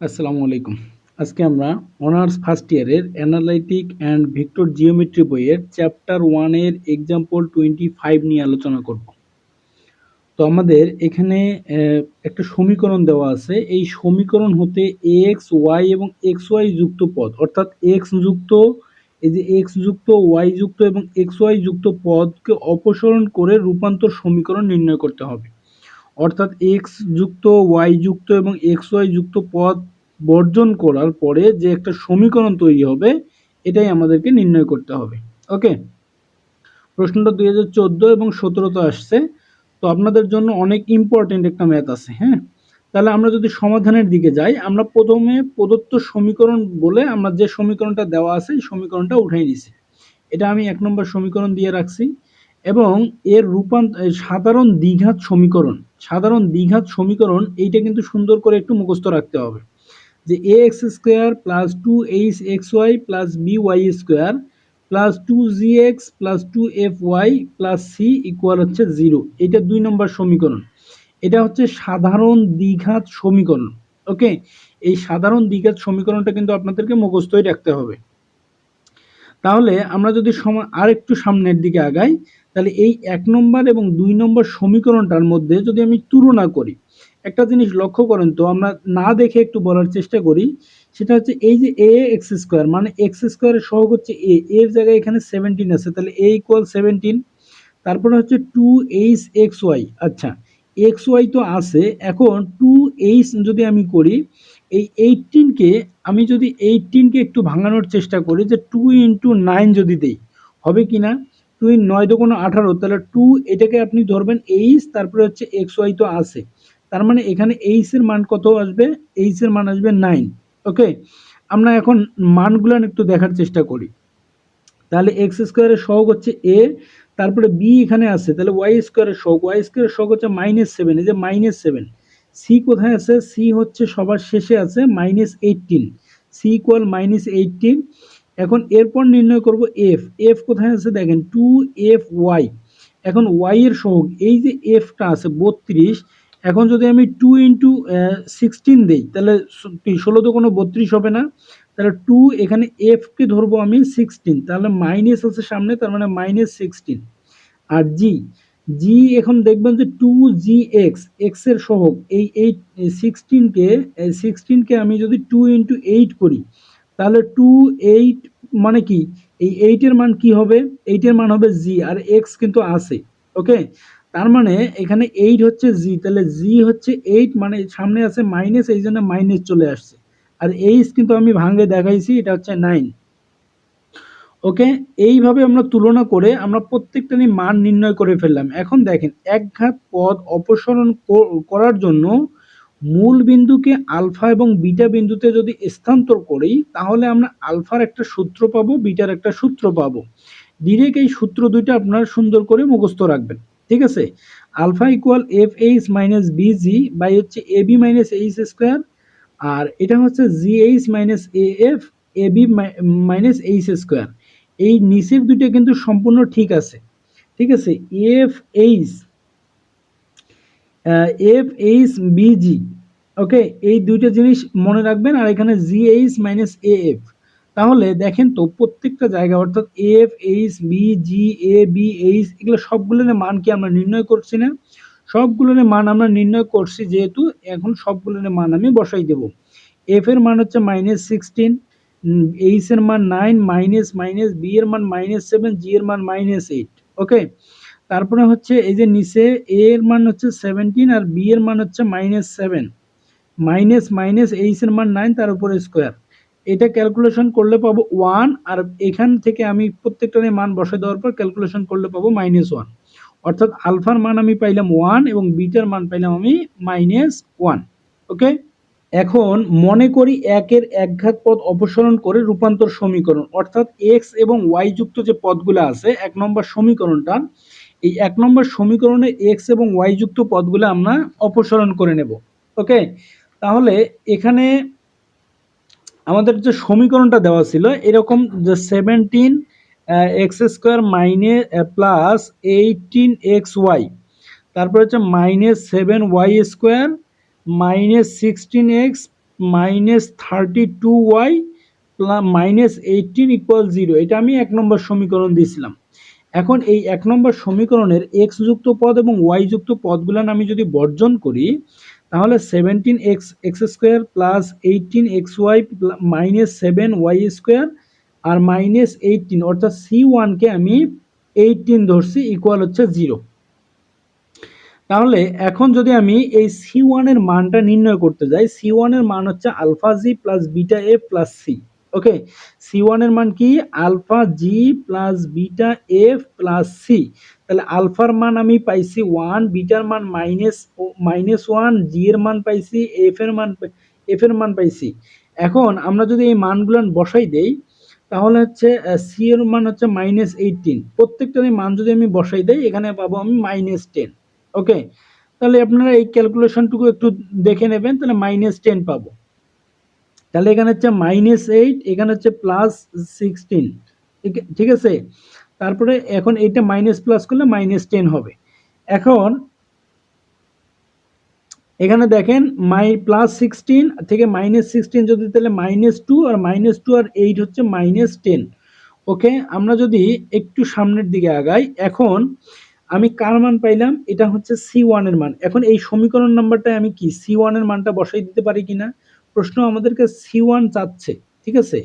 আসসালামু আলাইকুম। আজকে আমরা অনার্স ফার্স্ট ইয়ারের অ্যানালাইটিক অ্যান্ড ভিক্টর জিওমেট্রি বইয়ের চ্যাপ্টার ওয়ানের এক্সাম্পল টোয়েন্টি ফাইভ নিয়ে আলোচনা করব। তো আমাদের এখানে একটা সমীকরণ দেওয়া আছে। এই সমীকরণ হতে এক্স, ওয়াই এবং এক্স, ওয়াই যুক্ত পদ, অর্থাৎ এক্স যুক্ত, এই যে এক্স যুক্ত, ওয়াই যুক্ত এবং এক্স, ওয়াই যুক্ত পদকে অপসারণ করে রূপান্তর সমীকরণ নির্ণয় করতে হবে। অর্থাৎ এক্স যুক্ত ওয়াই যুক্ত এবং এক্স ওয়াই যুক্ত পদ বর্জন করার পরে যে একটা সমীকরণ তৈরি হবে, এটাই আমাদেরকে নির্ণয় করতে হবে। ওকে প্রশ্নটা দুই হাজার চোদ্দ এবং সতেরোতে আসছে। তো আপনাদের জন্য অনেক ইম্পর্টেন্ট একটা ম্যাথ আছে হ্যাঁ? তাহলে আমরা যদি সমাধানের দিকে যাই, আমরা প্রথমে প্রদত্ত সমীকরণ বলে আমরা যে সমীকরণটা দেওয়া আছে সমীকরণটা উঠাই নিছি। এটা আমি এক নম্বর সমীকরণ দিয়ে রাখছি। এবং এর রূপান্ত এ, সাধারণ দ্বিঘাত সমীকরণ সাধারণ দ্বিঘাত সমীকরণ এইটা কিন্তু সুন্দর করে একটু মুখস্থ রাখতে হবে। যে A X square plus two H X Y plus B Y square plus two G X plus two F Y plus C equal হচ্ছে জিরো এটা দুই নম্বর সমীকরণ। এটা হচ্ছে সাধারণ দ্বিঘাত সমীকরণ ওকে এই সাধারণ দ্বিঘাত সমীকরণটা কিন্তু আপনাদেরকে মুখস্থই রাখতে হবে। তাহলে আমরা যদি সময় আর একটু সামনের দিকে আগাই তাহলে এই এক নম্বর এবং দুই নম্বর সমীকরণটার মধ্যে যদি আমি তুলনা করি, একটা জিনিস লক্ষ্য করেন তো, আমরা না দেখে একটু বলার চেষ্টা করি, সেটা হচ্ছে এই যে এ এক্স স্কোয়ার মানে এক্স স্কোয়ারের সহগ হচ্ছে এ এর জায়গায় এখানে সেভেন্টিন আছে, তাহলে এ ইকুয়াল সেভেন্টিন তারপরে হচ্ছে টু এইচ এক্স ওয়াই আচ্ছা এক্স ওয়াই তো আছে, এখন টু এইচ যদি আমি করি, এই এইটিনকে আমি যদি এইটিনকে একটু ভাঙানোর চেষ্টা করি, যে টু ইন্টু নাইন যদি দেই, হবে কি না টু নয় দোকানো আঠারো, তাহলে টু এটাকে আপনি ধরবেন এইচ তারপরে হচ্ছে এক্স ওয়াই তো আছে। তার মানে এখানে এইচ এর মান কত আসবে? এইচ এর মান আসবে নাইন ওকে আমরা এখন মানগুলো একটু দেখার চেষ্টা করি। তাহলে এক্স স্কোয়ারের সহগ হচ্ছে এ তারপরে বি এখানে আছে, তাহলে ওয়াই স্কোয়ারের সহগ ওয়াই স্কোয়ারের সহগ হচ্ছে মাইনাস সেভেন এই যে মাইনাস সেভেন সি কোথায় আছে? সি হচ্ছে সবার শেষে আছে minus eighteen C equal minus eighteen এখন এরপর নির্ণয় করব এফ এফ কোথায় আছে দেখেন টু এফ ওয়াই এখন ওয়াই এর সহগ, এই যে এফটা আছে বত্রিশ, এখন যদি আমি টু ইন্টু সিক্সটিন দিই, তাহলে ষোলো তো কোনো বত্রিশ হবে না? তাহলে টু এখানে এফকে ধরবো আমি সিক্সটিন তাহলে মাইনাস আছে সামনে, তার মানে মাইনাস সিক্সটিন আর জি জি এখন দেখবেন যে টু জি এক্স এক্সের সহগ, এই এইট সিক্সটিনকে সিক্সটিনকে আমি যদি টু ইন্টু এইট করি তাহলে টু এইট মানে কি? এই এইটের মান কি হবে? এইটের মান হবে জি আর এক্স কিন্তু আছে ওকে তার মানে এখানে এইট হচ্ছে জি তাহলে জি হচ্ছে এইট মানে সামনে আছে মাইনাস এই জন্য মাইনাস চলে আসছে। আর এইচ কিন্তু আমি ভাঙে দেখাইছি, এটা হচ্ছে নাইন ওকে এইভাবে আমরা তুলনা করে আমরা প্রত্যেকটা নিয়ে মান নির্ণয় করে ফেললাম। এখন দেখেন একঘাত পদ অপসারণ কর- করার জন্য মূল বিন্দুকে আলফা এবং বিটা বিন্দুতে যদি স্থানান্তর করি, তাহলে আমরা আলফার একটা সূত্র পাবো, বিটার একটা সূত্র পাবো। ডিরেক্ট এই সূত্র দুইটা আপনারা সুন্দর করে মুখস্থ রাখবেন, ঠিক আছে? Alpha equal F H minus B G by হচ্ছে A B minus H square আর এটা হচ্ছে G H minus A F A B minus H square এই নিচের দুইটা কিন্তু সম্পূর্ণ ঠিক আছে ঠিক আছে? F H F H B G okay এই দুইটা জিনিস মনে রাখবেন, আর এখানে G H minus A F তাহলে দেখেন তো, প্রত্যেকটা জায়গা, অর্থাৎ F H B G A B H এগুলো সবগুলোর মান কি আমরা নির্ণয় করছি না? সবগুলোর মান আমরা নির্ণয় করছি যেহেতু এখন সবগুলোর মান আমি বসাই দেব। এফ এর মান হচ্ছে মাইনাস সিক্সটিন এইচ এর মান নাইন মাইনাস মাইনাস বি এর মান মাইনাস সেভেন জি এর মান মাইনাস এইট ওকে তারপরে হচ্ছে এই যে নিচে এ এর মান হচ্ছে সেভেন্টিন আর বি এর মান হচ্ছে minus seven minus minus H এর মান নাইন তার উপরে স্কোয়ার এটা ক্যালকুলেশন করলে পাবো ওয়ান আর এখান থেকে আমি প্রত্যেকটা মান বসে দেওয়ার পর ক্যালকুলেশন করলে পাবো মাইনাস ওয়ান অর্থাৎ আলফার মান আমি পাইলাম ওয়ান এবং বিটার মান পাইলাম আমি মাইনাস ওয়ান ওকে এখন মনে করি একের একঘাত পদ অপসারণ করে রূপান্তর সমীকরণ, অর্থাৎ এক্স এবং ওয়াই যুক্ত যে পদগুলো আছে, এক নম্বর সমীকরণটা, এই এক নম্বর সমীকরণে এক্স এবং ওয়াই যুক্ত পদগুলো আমরা অপসারণ করে নেব ওকে তাহলে এখানে আমাদের যে সমীকরণটা দেওয়া ছিল, এরকম যে সেভেন্টিন এক্স স্কোয়ার মাইনে প্লাস এইটিন এক্স ওয়াই তারপর হচ্ছে minus seven Y square minus sixteen X minus thirty two Y minus eighteen equal zero এটা আমি এক নম্বর সমীকরণ দিয়েছিলাম। এখন এই এক নম্বর সমীকরণের এক্স যুক্ত পদ এবং ওয়াই যুক্ত পদগুলো আমি যদি বর্জন করি তাহলে seventeen X X square plus eighteen X Y minus seven Y square আর মাইনাস এইটিন অর্থাৎ সি ওয়ানকে আমি এইটিন ধরছি ইকুয়াল হচ্ছে জিরো তাহলে এখন যদি আমি এই সি ওয়ানের মানটা নির্ণয় করতে যাই সি ওয়ানের মান হচ্ছে alpha G plus beta A plus C okay C ওয়ানের মান কি? Alpha G plus beta F plus C তাহলে আলফার মান আমি পাইছি ওয়ান বিটার মান মাইনাস মাইনাস ওয়ান জি এর মান পাইছি এফ এর মান এফ এর মান পাইছি। এখন আমরা যদি এই মানগুলো বসাই দেই, তাহলে হচ্ছে সি এর মান হচ্ছে মাইনাস এইটিন প্রত্যেকটারই মান যদি আমি বসাই দেই, এখানে পাবো আমি মাইনাস টেন ওকে তাহলে আপনারা এই ক্যালকুলেশনটুকু একটু দেখে নেবেন, তাহলে মাইনাস টেন পাবো। তাহলে এখানে হচ্ছে মাইনাস এইট এখানে হচ্ছে প্লাস সিক্সটিন ঠিক আছে? তারপরে এখন এইটা মাইনাস প্লাস করলে মাইনাস টেন হবে। এখন এখানে দেখেন মাই প্লাস সিক্সটিন থেকে মাইনাস সিক্সটিন যদি তাহলে মাইনাস টু আর মাইনাস টু আর এইট হচ্ছে মাইনাস টেন ওকে আমরা যদি একটু সামনের দিকে আগাই, এখন আমি কার মান পাইলাম? এটা হচ্ছে সি ওয়ানের মান। এখন এই সমীকরণ নাম্বারটায় আমি কি সি ওয়ানের মানটা বসাই দিতে পারি কিনা? প্রশ্ন আমাদেরকে সি ওয়ান চাচ্ছে। ঠিক আছে?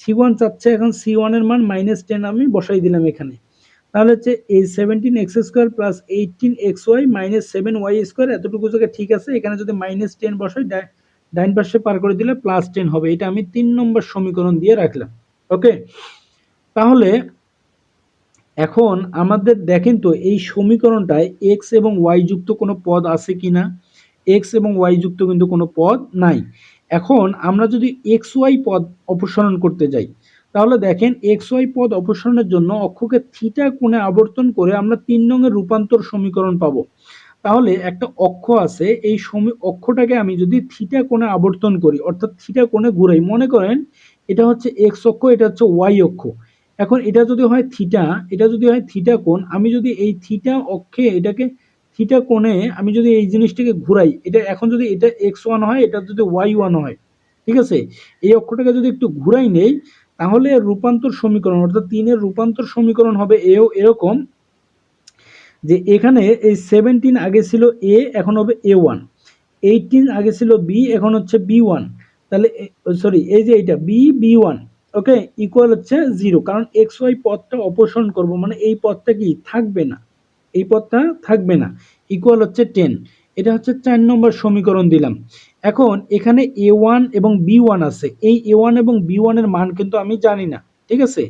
সি ওয়ান চাচ্ছে, এখন সি ওয়ানের মান মাইনাস টেন আমি বসাই দিলাম এখানে। তাহলে হচ্ছে এই seventeen X square plus eighteen X Y minus seven Y square এতটুকু জায়গায় ঠিক আছে? এখানে যদি মাইনাস টেন বসাই ডাইন পাশে পার করে দিলে প্লাস টেন হবে। এটা আমি তিন নম্বর সমীকরণ দিয়ে রাখলাম। ওকে তাহলে এখন আমাদের দেখেন তো, এই সমীকরণটায় এক্স এবং ওয়াই যুক্ত কোনো পদ আছে কি না এক্স এবং ওয়াই যুক্ত কিন্তু কোনো পদ নাই। এখন আমরা যদি এক্স ওয়াই পদ অপসারণ করতে যাই, তাহলে দেখেন এক্স ওয়াই পদ অপসারণের জন্য অক্ষকে থিটা কোণে আবর্তন করে আমরা তিন রঙের রূপান্তর সমীকরণ পাবো। তাহলে একটা অক্ষ আছে, এই সমী অক্ষটাকে আমি যদি থিটা কোণে আবর্তন করি, অর্থাৎ থিটা কোণে ঘুরাই, মনে করেন এটা হচ্ছে এক্স অক্ষ, এটা হচ্ছে ওয়াই অক্ষ। এখন এটা যদি হয় থিটা, এটা যদি হয় থিটা কোণ, আমি যদি এই থিটা অক্ষে এটাকে থিটা কোণে আমি যদি এই জিনিসটাকে ঘুরাই, এটা এখন যদি এটা এক্স ওয়ান হয়, এটা যদি ওয়াই ওয়ান হয়, ঠিক আছে? এই অক্ষটাকে যদি একটু ঘুরাই নেই, তাহলে রূপান্তর সমীকরণ, অর্থাৎ তিনের রূপান্তর সমীকরণ হবে এও এরকম যে এখানে এই সেভেন্টিন আগে ছিল এ এখন হবে এ ওয়ান এইটিন আগে ছিল বি এখন হচ্ছে বি ওয়ান তাহলে সরি এই যে এইটা B B one okay equal হচ্ছে জিরো কারণ এক্স ওয়াই পথটা অপসারণ করব মানে এই পথটা কি, থাকবে না। এই পথটা থাকবে না। ইকুয়াল হচ্ছে টেন এটা হচ্ছে চার নম্বর সমীকরণ দিলাম। এখন এখানে এ ওয়ান এবং বি ওয়ান আছে। এই এ ওয়ান এবং বি ওয়ানের মান কিন্তু আমি জানি না, ঠিক আছে?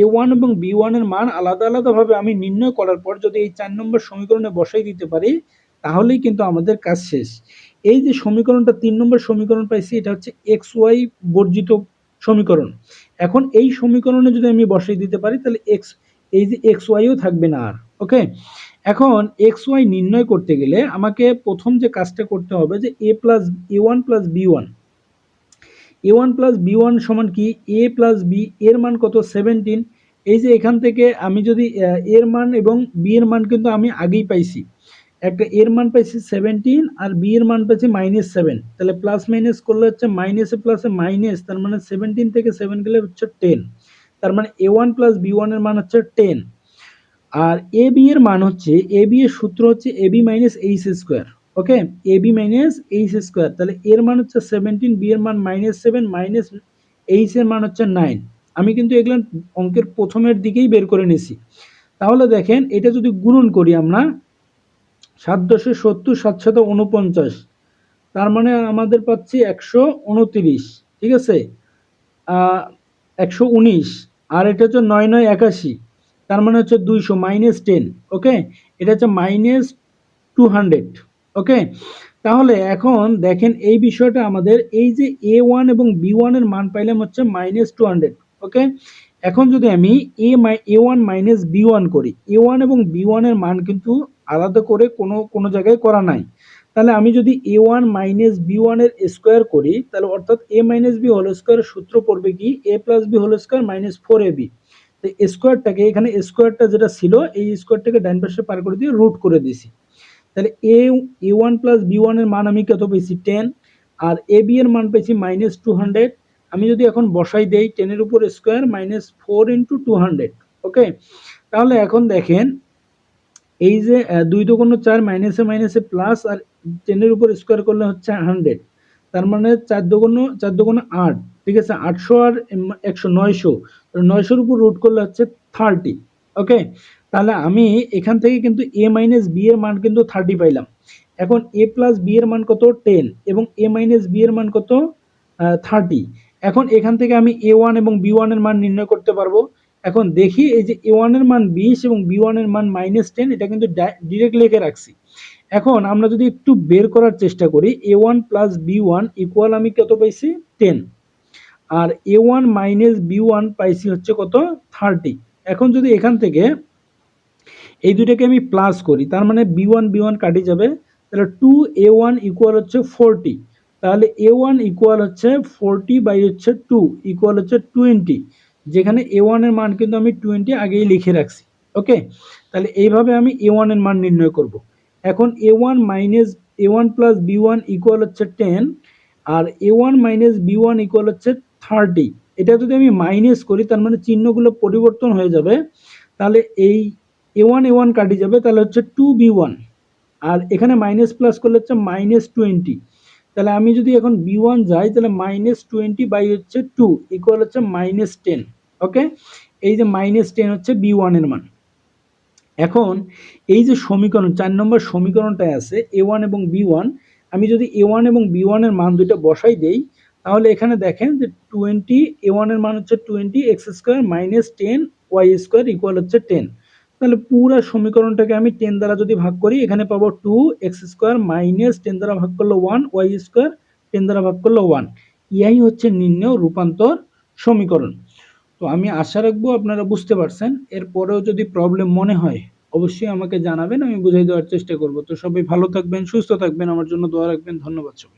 এ ওয়ান এবং বি ওয়ানের মান আলাদা আলাদাভাবে আমি নির্ণয় করার পর যদি এই চার নম্বর সমীকরণে বসাই দিতে পারি, তাহলেই কিন্তু আমাদের কাজ শেষ। এই যে সমীকরণটা, তিন নম্বর সমীকরণ পাইছি, এটা হচ্ছে এক্স ওয়াই বর্জিত সমীকরণ। এখন এই সমীকরণে যদি আমি বসাই দিতে পারি, তাহলে এক্স এই যে এক্স ওয়াইও থাকবে না আর ওকে এখন এক্স ওয়াই নির্ণয় করতে গেলে আমাকে প্রথম যে কাজটা করতে হবে যে A plus A one plus B one A one plus B one সমান কি? এ প্লাস বি এর মান কত? সেভেন্টিন এই যে এখান থেকে আমি যদি এর মান এবং বি এর মান কিন্তু আমি আগেই পাইছি। একটা এর মান পাইছি সেভেন্টিন আর বি এর মান পাইছি মাইনাস সেভেন তাহলে প্লাস মাইনাস করলে হচ্ছে মাইনাসে প্লাসে মাইনাস তার মানে সেভেন্টিন থেকে সেভেন গেলে হচ্ছে টেন তার মানে এ ওয়ান প্লাস বি ওয়ানের মান হচ্ছে টেন আর এ বি এর মান হচ্ছে এ বি এর সূত্র হচ্ছে A B minus H square okay A B minus H square তাহলে এর মান হচ্ছে সেভেন্টিন বি এর মান মাইনাস সেভেন মাইনাস এইচ এর মান হচ্ছে নাইন আমি কিন্তু এগুলো অঙ্কের প্রথমের দিকেই বের করে নিছি তাহলে দেখেন, এটা যদি গুণন করি আমরা, সাত দশে সত্তর সাতশত উনপঞ্চাশ তার মানে আমাদের পাচ্ছি একশো উনতিরিশ, ঠিক আছে? একশো উনিশ, আর এটা হচ্ছে নয় নয় একাশি। তার মানে হচ্ছে দুইশো মাইনাস টেন ওকে এটা হচ্ছে মাইনাস টু হান্ড্রেড ওকে তাহলে এখন দেখেন এই বিষয়টা আমাদের এই যে এ ওয়ান এবং বি ওয়ানের মান পাইলাম হচ্ছে মাইনাস টু হান্ড্রেড ওকে এখন যদি আমি এ মাই A one minus B one করি এ ওয়ান এবং বি ওয়ানের মান কিন্তু আলাদা করে কোনো কোনো জায়গায় করা নাই। তাহলে আমি যদি এ ওয়ান মাইনাস বি ওয়ানের স্কোয়ার করি, তাহলে অর্থাৎ এ মাইনাস বি হোল স্কোয়ারের সূত্র পড়বে কি? A plus B whole square minus four A B তো স্কোয়ারটাকে এখানে স্কোয়ারটা যেটা ছিল, এই স্কোয়ারটাকে ডাইন পাশে পার করে দিয়ে রুট করে দিয়েছি। তাহলে A A one plus B ওয়ানের মান আমি কত পেয়েছি? টেন আর এ বি এর মান পেয়েছি মাইনাস টু হান্ড্রেড আমি যদি এখন বসাই দেই টেনের উপর square minus four into two hundred okay তাহলে এখন দেখেন, এই যে দুই দোকানো চার মাইনাসে মাইনাসে প্লাস আর টেনের উপর স্কোয়ার করলে হচ্ছে হান্ড্রেড তার মানে চার দোকানো চার দোকানো আট। ঠিক আছে? আটশো আর একশো নয়শো। নয়শোর উপর রুট করলে হচ্ছে থার্টি ওকে তাহলে আমি এখান থেকে কিন্তু এ মাইনাস বি এর মান কিন্তু থার্টি পাইলাম। এখন এ প্লাস বি এর মান কত? টেন এবং এ মাইনাস বি এর মান কত? থার্টি এখন এখান থেকে আমি এ ওয়ান এবং বি ওয়ানের মান নির্ণয় করতে পারব। এখন দেখি এই যে এ ওয়ানের মান বিশ এবং বি ওয়ানের মান মাইনাস টেন এটা কিন্তু ডিরেক্ট লিখে রাখছি। এখন আমরা যদি একটু বের করার চেষ্টা করি A one plus B one equal আমি কত পাইছি? Ten R A one minus B one পাইছি হচ্ছে কত? থার্টি এখন যদি এখান থেকে এই দুইটাকে আমি প্লাস করি, তার মানে বি ওয়ান বি ওয়ান কাটি যাবে, তাহলে টু এ ওয়ান ইকুয়াল হচ্ছে ফোরটি তাহলে এ ওয়ান ইকুয়াল হচ্ছে ফোরটি বাই হচ্ছে টু ইকুয়াল হচ্ছে টোয়েন্টি যেখানে এ ওয়ানের মান কিন্তু আমি টোয়েন্টি আগেই লিখে রাখছি ওকে তাহলে এইভাবে আমি এ ওয়ানের মান নির্ণয় করব। এখন A one minus A one plus B one equal হচ্ছে ten R A one minus B one equal হচ্ছে থার্টি এটা যদি আমি মাইনাস করি, তার মানে চিহ্নগুলো পরিবর্তন হয়ে যাবে। তাহলে এই এ ওয়ান এ ওয়ান কাটি যাবে, তাহলে হচ্ছে টু বি ওয়ান আর এখানে মাইনাস প্লাস করলে হচ্ছে মাইনাস টোয়েন্টি তাহলে আমি যদি এখন বি ওয়ান যাই, তাহলে মাইনাস টোয়েন্টি বাই হচ্ছে টু ইকুয়াল হচ্ছে মাইনাস টেন ওকে এই যে মাইনাস টেন হচ্ছে বি ওয়ানের মান। এখন এই যে সমীকরণ, চার নম্বর সমীকরণটা আছে এ ওয়ান এবং বি ওয়ান আমি যদি এ ওয়ান এবং বি ওয়ানের মান দুইটা বসাই দেই তাহলে এখানে দেখেন যে টোয়েন্টি এ ওয়ানের মান হচ্ছে twenty X square minus ten Y square equal হচ্ছে টেন তাহলে পুরো সমীকরণটাকে আমি টেন দ্বারা যদি ভাগ করি, এখানে পাবো two X square minus ten দ্বারা ভাগ করলে ওয়ান ওয়াই স্কোয়ার টেন দ্বারা ভাগ করলে ওয়ান ইয়াই হচ্ছে নির্ণয় রূপান্তর সমীকরণ। তো আমি আশা রাখব আপনারা বুঝতে পারছেন। এরপরেও যদি প্রবলেম মনে হয়, অবশ্যই আমাকে জানাবেন, আমি বুঝিয়ে দেওয়ার চেষ্টা করব। তো সবাই ভালো থাকবেন, সুস্থ থাকবেন, আমার জন্য দোয়া রাখবেন, ধন্যবাদ সবাই